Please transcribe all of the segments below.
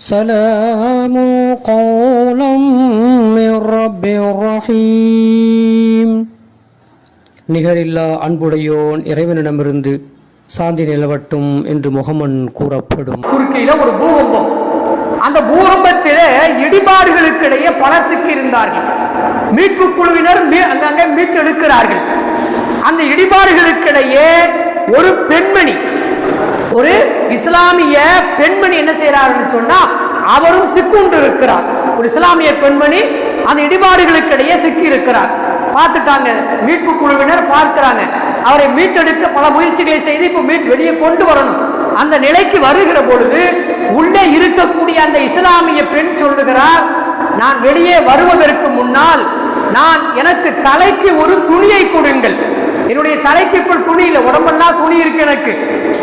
سلام قولا من رب رحيم நிகரில்லா அன்புடையோன் இறைவனிடமிருந்து சாந்தி நிலவட்டும் என்று முகமன் கூறப்படும் துருக்கியில ஒரு பூகம்பம் அந்த பூகம்பத்திலே இடிபாடுகளுக்கு இடையே பலர் சிக்கி இருந்தார்கள் மீட்பு குழுவினர் மீ- அங்கங்கே மீட்டெடுக்கிறார்கள் அந்த இடிபாடுகளுக்கிடையே ஒரு பெண்மணி ஒரு இஸ்லாமிய பெண்மணி என்ன செய்யறாருன்னு சொன்னா அவரும் சிக்குண்டு இருக்கிறார் ஒரு இஸ்லாமிய பெண்மணி அந்த இடிபாடுகளுக்கிடையே சிக்கி இருக்கிறார் பார்த்துட்டாங்க. மீட்பு குழுவினர் பார்க்கிறாங்க. அவரை மீட்டெடுக்க பல முயற்சிகளை செய்து இப்போ மீட் வெளியே கொண்டு வரணும். அந்த நிலைக்கு வருகிற பொழுது உள்ளே இருக்கக்கூடிய அந்த இஸ்லாமிய பெண் சொல்லுகிறார் நான் வெளியே வருவதற்கு முன்னால் நான் எனக்கு தலைக்கு ஒரு துணியை கொடுங்கள். என்னுடைய தலைக்கு இப்போ துணி இல்லை. உடம்பெல்லாம் துணி இருக்கு எனக்கு.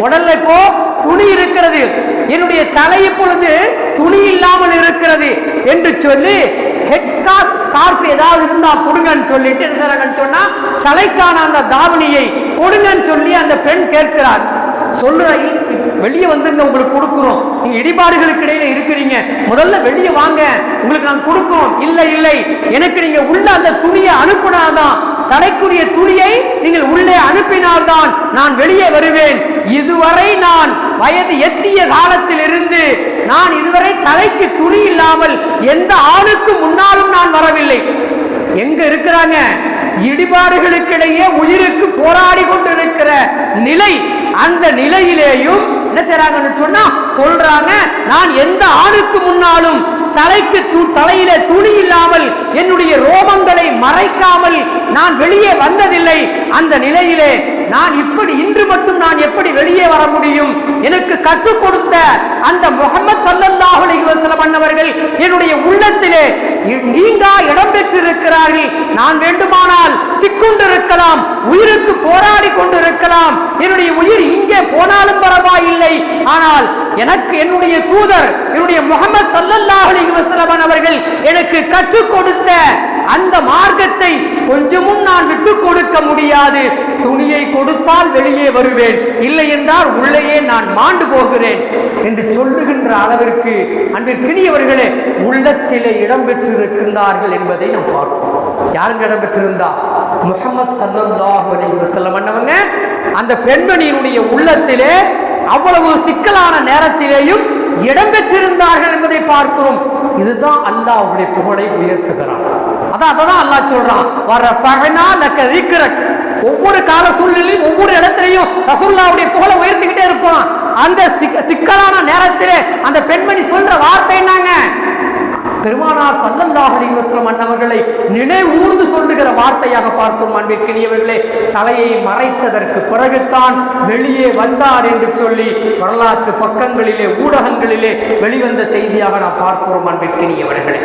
உடல்ல இப்போ துணி இருக்கிறது. என்னுடைய தலை இப்பொழுது துணி இல்லாமல் இருக்கிறது என்று சொல்லி ஹெட் ஸ்கார்ஃப் ஸ்கார்ஃப் ஏதாவது இருந்தா கொடுங்கன்னு சொல்லிட்டு என்ன செய்றாங்கன்னு சொன்னா தலைக்கான அந்த தாவணியை கொடுங்கன்னு சொல்லி அந்த பெண் கேட்கிறார். சொல்லுற வெளியே வந்துருங்க உங்களுக்கு கொடுக்குறோம். நீங்க இடிபாடுகளுக்கு இடையில இருக்கிறீங்க. முதல்ல வெளியே வாங்க. உங்களுக்கு நான் கொடுக்கிறோம். இல்லை இல்லை. எனக்கு நீங்க உள்ள அந்த துணியை தலைக்குரிய துணியை நீங்கள் உள்ளே அனுப்பினால்தான் நான் வெளியே வருவேன். இதுவரை நான் வயது எத்திய காலத்தில் இருந்து நான் இதுவரை தலைக்கு துணி இல்லாமல் எந்த ஆணுக்கு முன்னாலும் நான் வரவில்லை. எங்க இருக்கிறாங்க? இடிபாடுகளுக்கிடையே உயிருக்கு போராடி கொண்டிருக்கிற நிலை அந்த நிலையிலேயும் என்ன செய்றாங்கன்னு சொன்னா சொல்றாங்க நான் எந்த ஆணுக்கு முன்னாலும் தலைக்கு தலையில துணி இல்லாமல் என்னுடைய ரோமங்களை மறைக்காமல் நான் வெளியே வந்ததில்லை. அந்த நிலையிலே நான் இப்படி இன்று மட்டும் நான் எப்படி வெளியே வர முடியும்? எனக்கு கற்றுக் கொடுத்த அந்த முகமது சல்லல்லாஹு அலைஹி வஸல்லம் அன்னவர்கள் என்னுடைய உள்ளத்திலே நீங்கா இடம் இருக்கிறார்கள். நான் வேண்டுமானால் சிக்கொண்டிருக்கலாம் உயிருக்கு போராடி கொண்டிருக்கலாம். என்னுடைய உயிர் இங்கே போனாலும் பரவாயில்லை. ஆனால் எனக்கு என்னுடைய தூதர் என்னுடைய முகமது சல்லல்லாஹ் அலைஹி அவர்கள் எனக்கு கற்றுக் கொடுத்த அந்த மார்க்கத்தை கொஞ்சமும் நான் விட்டு கொடுக்க முடியாது. துணியை கொடுத்தால் வெளியே வருவேன். இல்லை என்றால் உள்ளேயே நான் மாண்டு போகிறேன் என்று சொல்லுகின்ற அளவிற்கு அன்பிற்கினியவர்களே உள்ளத்திலே இடம் பெற்றிருக்கின்றார்கள் என்பதை நாம் பார்ப்போம். யாருங்க இடம் பெற்றிருந்தா முகமது சல்லல்லாஹு அலைஹி வஸல்லம் அன்னவங்க அந்த பெண்மணியினுடைய உள்ளத்திலே அவ்வளவு சிக்கலான நேரத்திலேயும் இடம் பெற்றிருந்தார்கள் என்பதை பார்க்கிறோம். இதுதான் அல்லாஹ்வுடைய புகழை உயர்த்துகிறான். அதான் அதான் அல்லாஹ் சொல்றான். வரஃபஅனா லக்க ரிக்ரக் ஒவ்வொரு கால சூழ்நிலையும் ஒவ்வொரு இடத்திலையும் ரசூல்லாவுடைய புகழை உயர்த்திக்கிட்டே இருப்பான். அந்த சிக்க- சிக்கலான நேரத்திலே அந்த பெண்மணி சொல்ற வார்த்தை என்னங்க? பெருமானார் சல்லல்லாஹ் அலைஹி அண்ணவர்களை அன்னவர்களை நினைவூர்ந்து சொல்லுகிற வார்த்தையாக பார்க்கும் அன்பிற்கினியவர்களே தலையை மறைத்ததற்கு பிறகுத்தான் வெளியே வந்தார் என்று சொல்லி வரலாற்று பக்கங்களிலே ஊடகங்களிலே வெளிவந்த செய்தியாக நாம் பார்க்கிறோம் அன்பிற்கினியவர்களே